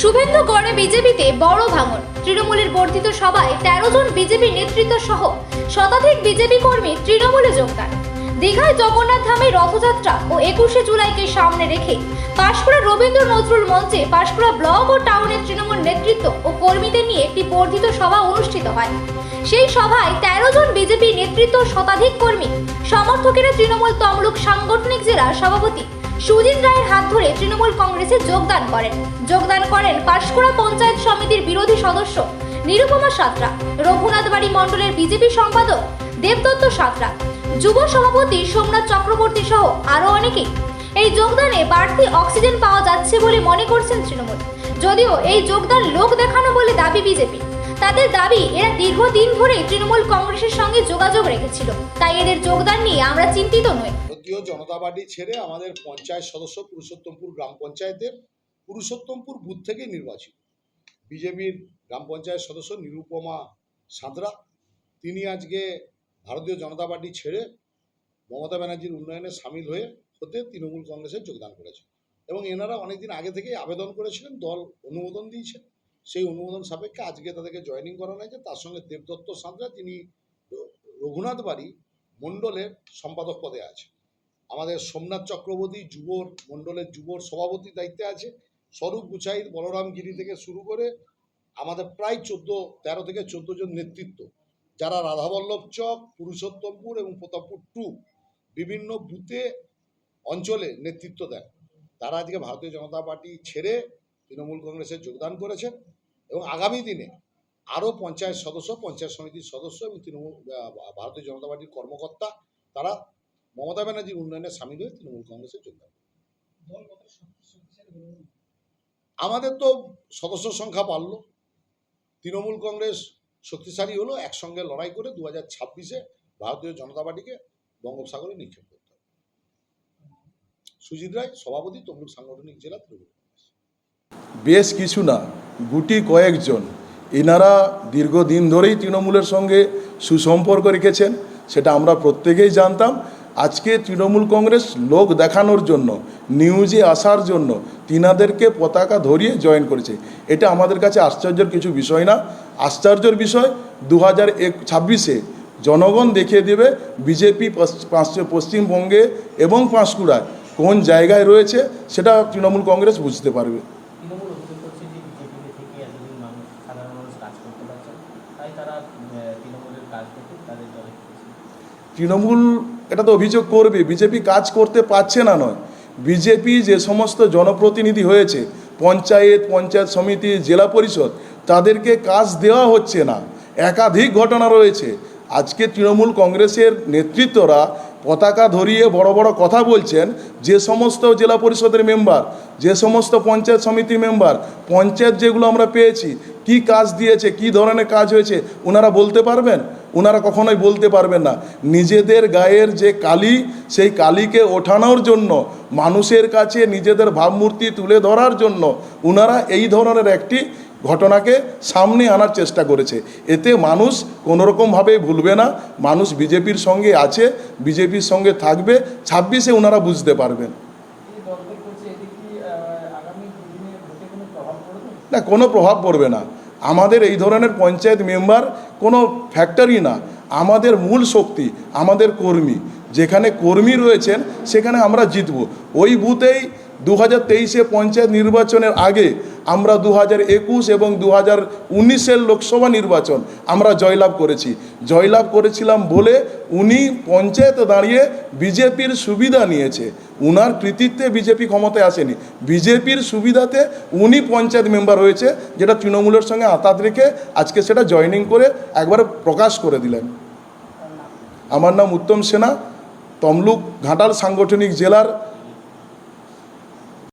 শুভেন্দু গড়ে বিজেপিতে বড় ভাঙন। তৃণমূলের বর্ধিত সভায় তেরো জন বিজেপি নেতৃত্ব সহ শতাধিক বিজেপি কর্মী তৃণমূলে যোগদান। দীঘায় জগন্নাথ ধামে রথযাত্রা ও একুশে জুলাইকে সামনে রেখে পাঁশকুড়া রবীন্দ্র নজরুল মঞ্চে পাঁশকুড়া ব্লক ও টাউনের তৃণমূল নেতৃত্ব ও কর্মীদের নিয়ে একটি বর্ধিত সভা অনুষ্ঠিত হয়। সেই সভায় তেরো জন বিজেপি নেতৃত্ব শতাধিক কর্মী, সমর্থকেরা তৃণমূল তমলুক সাংগঠনিক জেলার সভাপতি সুজিত রায়ের হাত ধরে তৃণমূল কংগ্রেসে যোগদান করেন। যোগদান করেন পাঁশকুড়া পঞ্চায়েত সমিতির বিরোধী সদস্য নিরুপমা সাঁতরা, রঘুনাথ বাড়ি মণ্ডলের বিজেপি সম্পাদক দেবদত্ত সাঁতরা, যুব সভাপতি সোমনাথ চক্রবর্তী সহ আরও অনেকেই। এই যোগদানে বাড়তি অক্সিজেন পাওয়া যাচ্ছে বলে মনে করছেন তৃণমূল। যদিও এই যোগদান লোক দেখানো বলে দাবি বিজেপি, তাদের দাবি এরা দীর্ঘদিন ধরে তৃণমূল কংগ্রেসের সঙ্গে যোগাযোগ রেখেছিল। তাই এদের যোগদান নিয়ে আমরা চিন্তিত নই। ভারতীয় জনতা পার্টি ছেড়ে আমাদের পঞ্চায়েত সদস্য পুরুষোত্তমপুর গ্রাম পঞ্চায়েতের পুরুষোত্তমপুর বুথ থেকে নির্বাচিত। বিজেপির গ্রাম পঞ্চায়েত সদস্য নিরুপমা সাঁতরা, তিনি আজকে ভারতীয় জনতা পার্টি ছেড়ে মমতা ব্যানার্জির উন্নয়নে সামিল হয়ে হতে তৃণমূল কংগ্রেসে যোগদান করেছেন এবং এনারা অনেকদিন আগে থেকেই আবেদন করেছিলেন, দল অনুমোদন দিয়েছে। সেই অনুমোদন সাপেক্ষে আজকে তাদেরকে জয়েনিং করানো হয়েছে। তার সঙ্গে দেবদত্ত সাঁতরা, তিনি রঘুনাথ বাড়ি মণ্ডলের সম্পাদক পদে আছে আমাদের সোমনাথ চক্রবর্তী যুবর মণ্ডলের যুবর সভাপতি দায়িত্বে আছে। স্বরূপ গুছাইর, বলরাম গিরি থেকে শুরু করে আমাদের প্রায় চোদ্দ, তেরো থেকে চোদ্দ জন নেতৃত্ব। যারা রাধাবল্লভ চক, পুরুষোত্তমপুর এবং প্রতাপপুর টু বিভিন্ন বুথে, অঞ্চলে নেতৃত্ব দেন। তারা আজকে ভারতীয় জনতা পার্টি ছেড়ে তৃণমূল কংগ্রেসে যোগদান করেছেন এবং আগামী দিনে আরও পঞ্চায়েত সদস্য, পঞ্চায়েত সমিতির সদস্য এবং তৃণমূল ভারতীয় জনতা পার্টির কর্মকর্তা তারা মমতা ব্যানার্জির উন্নয়নে সামিল হয়ে তৃণমূল কংগ্রেসে যোগদান। আমাদের তো সদস্য সংখ্যা বাড়লো। তৃণমূল কংগ্রেস শক্তিশালী হলো, একসঙ্গে লড়াই করে দু হাজার ছাব্বিশে ভারতীয় জনতা পার্টিকে বঙ্গোপসাগরে নিক্ষেপ করতে হবে। সুজিত রায়, সভাপতি, তমলুক সাংগঠনিক জেলা তৃণমূল কংগ্রেস। বেশ কিছু না, গুটি কয়েকজন। এনারা দীর্ঘদিন ধরেই তৃণমূলের সঙ্গে সুসম্পর্ক রেখেছেন, সেটা আমরা প্রত্যেকেই জানতাম। আজকে তৃণমূল কংগ্রেস লোক দেখানোর জন্য নিউজে আসার জন্য তিনাদেরকে পতাকা ধরিয়ে জয়েন করেছে। এটা আমাদের কাছে আশ্চর্যের কিছু বিষয় না। আশ্চর্যের বিষয় দু হাজার এক ছাব্বিশে জনগণ দেখিয়ে দেবে বিজেপি পশ্চিমবঙ্গে এবং পাঁশকুড়ায় কোন জায়গায় রয়েছে সেটা তৃণমূল কংগ্রেস বুঝতে পারবে। তৃণমূল এটা তো অভিযোগ করবে। বিজেপি কাজ করতে পারছে না নয়। বিজেপি যে সমস্ত জনপ্রতিনিধি হয়েছে, পঞ্চায়েত পঞ্চায়েত সমিতি, জেলা পরিষদ, তাদেরকে কাজ দেওয়া হচ্ছে না। একাধিক ঘটনা রয়েছে। আজকে তৃণমূল কংগ্রেসের নেতৃত্বরা পতাকা ধরিয়ে বড় বড় কথা বলছেন, যে সমস্ত জেলা পরিষদের মেম্বার, যে সমস্ত পঞ্চায়েত সমিতি মেম্বার, পঞ্চায়েত যেগুলো আমরা পেয়েছি, কি কাজ দিয়েছে, কি ধরনের কাজ হয়েছে, ওনারা বলতে পারবেন? ওনারা কখনোই বলতে পারবেন না। নিজেদের গায়ের যে কালি সেই কালিকে ওঠানোর জন্য মানুষের কাছে নিজেদের ভাবমূর্তি তুলে ধরার জন্য ওনারা এই ধরনের একটি ঘটনাকে সামনে আনার চেষ্টা করেছে। এতে মানুষ কোনোরকমভাবে ভুলবে না মানুষ বিজেপির সঙ্গে আছে বিজেপির সঙ্গে থাকবে ছাব্বিশে ওনারা বুঝতে পারবেন। না কোনো প্রভাব পড়বে না। আমাদের এই ধরনের পঞ্চায়েত মেম্বার কোনো ফ্যাক্টরি না, আমাদের মূল শক্তি, আমাদের কর্মী। যেখানে কর্মী রয়েছেন, সেখানে আমরা জিতব। ওই বুথেই দু হাজার তেইশে পঞ্চায়েত নির্বাচনের আগে আমরা দু হাজার একুশ এবং দু হাজার উনিশের লোকসভা নির্বাচন আমরা জয়লাভ করেছি। জয়লাভ করেছিলাম বলে উনি পঞ্চায়েতে দাঁড়িয়ে বিজেপির সুবিধা নিয়েছে। উনার কৃতিত্বে বিজেপি ক্ষমতায় আসেনি। বিজেপির সুবিধাতে উনি পঞ্চায়েত মেম্বার হয়েছে, যেটা তৃণমূলের সঙ্গে আতাত রেখে আজকে সেটা জয়েনিং করে একবারে প্রকাশ করে দিলেন। আমার নাম উত্তম সেনা, তমলুক ঘাটাল সাংগঠনিক জেলার